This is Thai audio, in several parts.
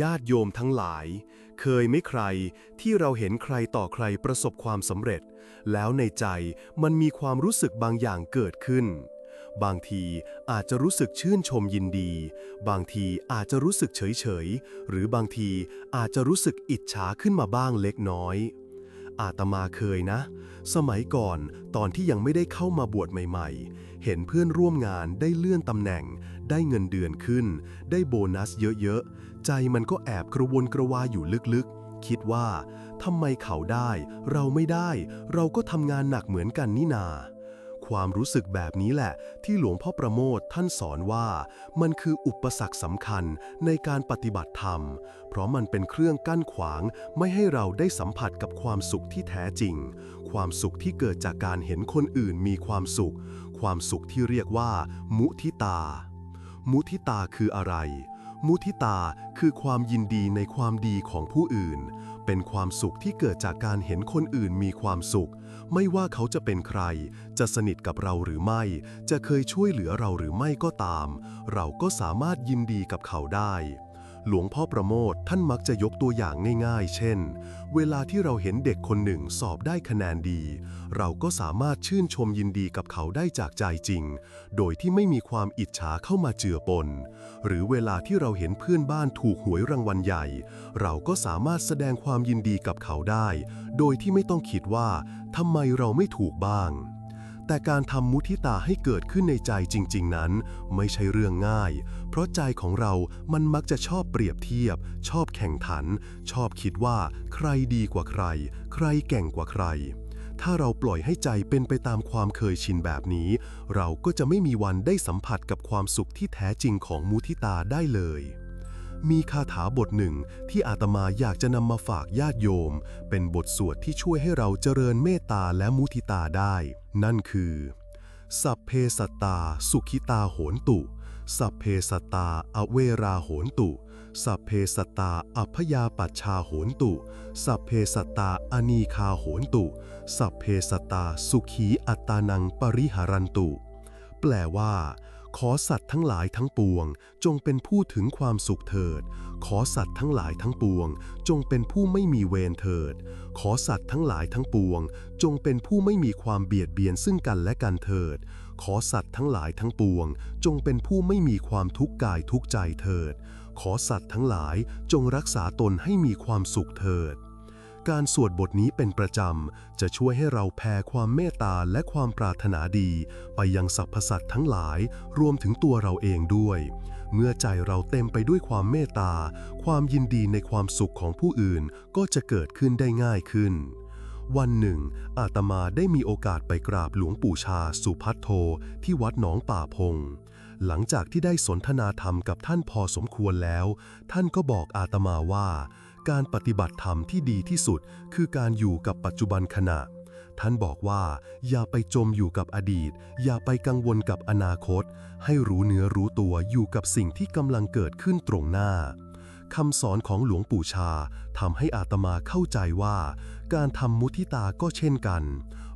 ญาติโยมทั้งหลาย เคยไม่ใครที่เราเห็นใครต่อใครประสบความสำเร็จ แล้วในใจมันมีความรู้สึกบางอย่างเกิดขึ้น บางทีอาจจะรู้สึกชื่นชมยินดี บางทีอาจจะรู้สึกเฉยเฉยๆหรือบางทีอาจจะรู้สึกอิจฉาขึ้นมาบ้างเล็กน้อย อาตมาเคยนะ สมัยก่อนตอนที่ยังไม่ได้เข้ามาบวชใหม่ ๆ เห็นเพื่อนร่วมงานได้เลื่อนตำแหน่ง ได้เงินเดือนขึ้น ได้โบนัสเยอะๆ ใจมันก็แอบกระวนกระวายอยู่ลึกๆ คิดว่าทำไมเขาได้ เราไม่ได้ เราก็ทำงานหนักเหมือนกันนี่นา ความรู้สึกแบบนี้แหละ ที่หลวงพ่อประโมทท่านสอนว่า มันคืออุปสรรคสำคัญในการปฏิบัติธรรม เพราะมันเป็นเครื่องกั้นขวางไม่ให้เราได้สัมผัสกับความสุขที่แท้จริง ความสุขที่เกิดจากการเห็นคนอื่นมีความสุข ความสุขที่เรียกว่า มุทิตา มุทิตาคืออะไร มุทิตาคือความยินดีในความดีของผู้อื่น เป็นความสุขที่เกิดจากการเห็นคนอื่นมีความสุข ไม่ว่าเขาจะเป็นใคร จะสนิทกับเราหรือไม่ จะเคยช่วยเหลือเราหรือไม่ก็ตาม เราก็สามารถยินดีกับเขาได้ หลวงพ่อประโมทท่านมักจะยกตัวอย่างง่ายๆ เช่น เวลาที่เราเห็นเด็กคนหนึ่งสอบได้คะแนนดี เราก็สามารถชื่นชมยินดีกับเขาได้จากใจจริง โดยที่ไม่มีความอิจฉาเข้ามาเจือปน หรือเวลาที่เราเห็นเพื่อนบ้านถูกหวยรางวัลใหญ่ เราก็สามารถแสดงความยินดีกับเขาได้ โดยที่ไม่ต้องคิดว่าทำไมเราไม่ถูกบ้าง แต่การทำมุทิตาให้เกิดขึ้นในใจจริง ๆ นั้น ไม่ใช่เรื่องง่าย เพราะใจของเรามันมักจะชอบเปรียบเทียบ ชอบแข่งขัน ชอบคิดว่า ใครดีกว่าใคร ใครเก่งกว่าใคร ถ้าเราปล่อยให้ใจเป็นไปตามความเคยชินแบบนี้ เราก็จะไม่มีวันได้สัมผัสกับความสุขที่แท้จริงของมุทิตาได้เลย มีคาถาบทหนึ่งที่อาตมาอยากจะนำมาฝากญาติโยม เป็นบทสวดที่ช่วยให้เราเจริญเมตตาและมุทิตาได้ นั่นคือ สัพเพสัตตา สุขิตาโหนตุ สัพเพสัตตา อเวราโหนตุ สัพเพสัตตา อัพยาปัชชาโหนตุ สัพเพสัตตา อนีคาโหนตุ สัพเพสัตตา สุขีอัตตานังปริหารันตุ แปลว่า ขอสัตว์ทั้งหลายทั้งปวง จงเป็นผู้ถึงความสุขเถิด ขอสัตว์ทั้งหลายทั้งปวง จงเป็นผู้ไม่มีเวรเถิด ขอสัตว์ทั้งหลายทั้งปวง จงเป็นผู้ไม่มีความเบียดเบียนซึ่งกันและกันเถิด ขอสัตว์ทั้งหลายทั้งปวง จงเป็นผู้ไม่มีความทุกข์กายทุกข์ใจเถิด ขอสัตว์ทั้งหลายจงรักษาตนให้มีความสุขเถิด การสวดบทนี้เป็นประจำ จะช่วยให้เราแผ่ความเมตตาและความปรารถนาดี ไปยังสรรพสัตว์ทั้งหลาย รวมถึงตัวเราเองด้วย เมื่อใจเราเต็มไปด้วยความเมตตา ความยินดีในความสุขของผู้อื่นก็จะเกิดขึ้นได้ง่ายขึ้นวันหนึ่ง อาตมาได้มีโอกาสไปกราบหลวงปู่ชาสุพัทโทที่วัดหนองป่าพง หลังจากที่ได้สนทนาธรรมกับท่านพอสมควรแล้ว ท่านก็บอกอาตมาว่า การปฏิบัติธรรมที่ดีที่สุด คือการอยู่กับปัจจุบันขณะ ท่านบอกว่า อย่าไปจมอยู่กับอดีต อย่าไปกังวลกับอนาคต ให้รู้เนื้อรู้ตัวอยู่กับสิ่งที่กำลังเกิดขึ้นตรงหน้าคำสอนของหลวงปู่ชาทำให้อาตมาเข้าใจว่า การทำมุทิตาก็เช่นกัน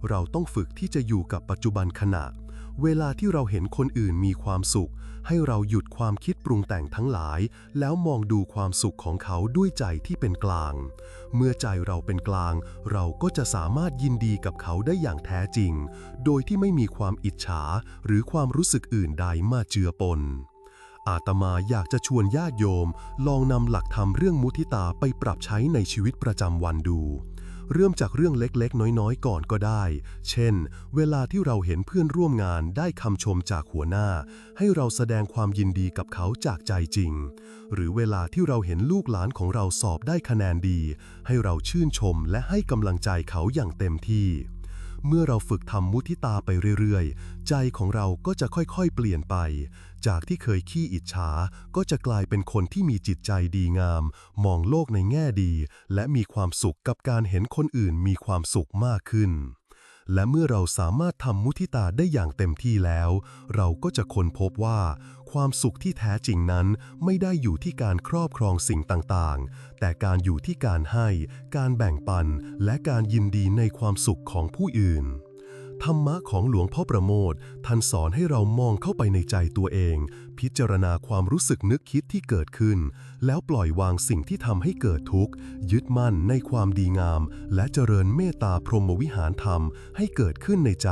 เราต้องฝึกที่จะอยู่กับปัจจุบันขณะ เวลาที่เราเห็นคนอื่นมีความสุข ให้เราหยุดความคิดปรุงแต่งทั้งหลาย แล้วมองดูความสุขของเขาด้วยใจที่เป็นกลาง เมื่อใจเราเป็นกลาง เราก็จะสามารถยินดีกับเขาได้อย่างแท้จริง โดยที่ไม่มีความอิจฉา หรือความรู้สึกอื่นใดมาเจือปนอาตมาอยากจะชวนญาติโยม ลองนำหลักธรรมเรื่องมุทิตาไปปรับใช้ในชีวิตประจำวันดู เริ่มจากเรื่องเล็กๆ น้อยๆ ก่อนก็ได้ เช่น เวลาที่เราเห็นเพื่อนร่วมงานได้คำชมจากหัวหน้า ให้เราแสดงความยินดีกับเขาจากใจจริง หรือเวลาที่เราเห็นลูกหลานของเราสอบได้คะแนนดี ให้เราชื่นชมและให้กำลังใจเขาอย่างเต็มที่เมื่อเราฝึกทำมุทิตาไปเรื่อยๆ ใจของเราก็จะค่อยๆ เปลี่ยนไป จากที่เคยขี้อิจฉา ก็จะกลายเป็นคนที่มีจิตใจดีงาม มองโลกในแง่ดี และมีความสุขกับการเห็นคนอื่นมีความสุขมากขึ้น และเมื่อเราสามารถทำมุทิตาได้อย่างเต็มที่แล้ว เราก็จะค้นพบว่า ความสุขที่แท้จริงนั้นไม่ได้อยู่ที่การครอบครองสิ่งต่างๆ แต่การอยู่ที่การให้ การแบ่งปัน และการยินดีในความสุขของผู้อื่น ธรรมะของหลวงพ่อประโมทท่านสอนให้เรามองเข้าไปในใจตัวเอง พิจารณาความรู้สึกนึกคิดที่เกิดขึ้น แล้วปล่อยวางสิ่งที่ทำให้เกิดทุกข์ ยึดมั่นในความดีงาม และเจริญเมตตาพรหมวิหารธรรมให้เกิดขึ้นในใจ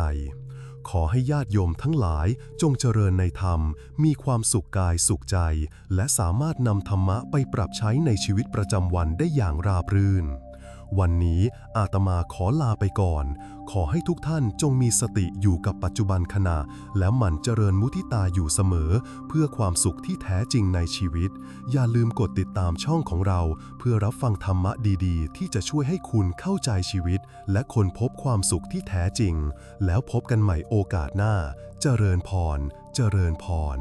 ขอให้ญาติโยมทั้งหลายจงเจริญในธรรม มีความสุขกายสุขใจ และสามารถนำธรรมะไปปรับใช้ในชีวิตประจำวันได้อย่างราบรื่น วันนี้อาตมาขอลาไปก่อน ขอให้ทุกท่านจงมีสติอยู่กับปัจจุบันขณะ และหมั่นเจริญมุทิตาอยู่เสมอ เพื่อความสุขที่แท้จริงในชีวิต อย่าลืมกดติดตามช่องของเรา เพื่อรับฟังธรรมะดีๆ ที่จะช่วยให้คุณเข้าใจชีวิต และค้นพบความสุขที่แท้จริง แล้วพบกันใหม่โอกาสหน้า เจริญพร เจริญพร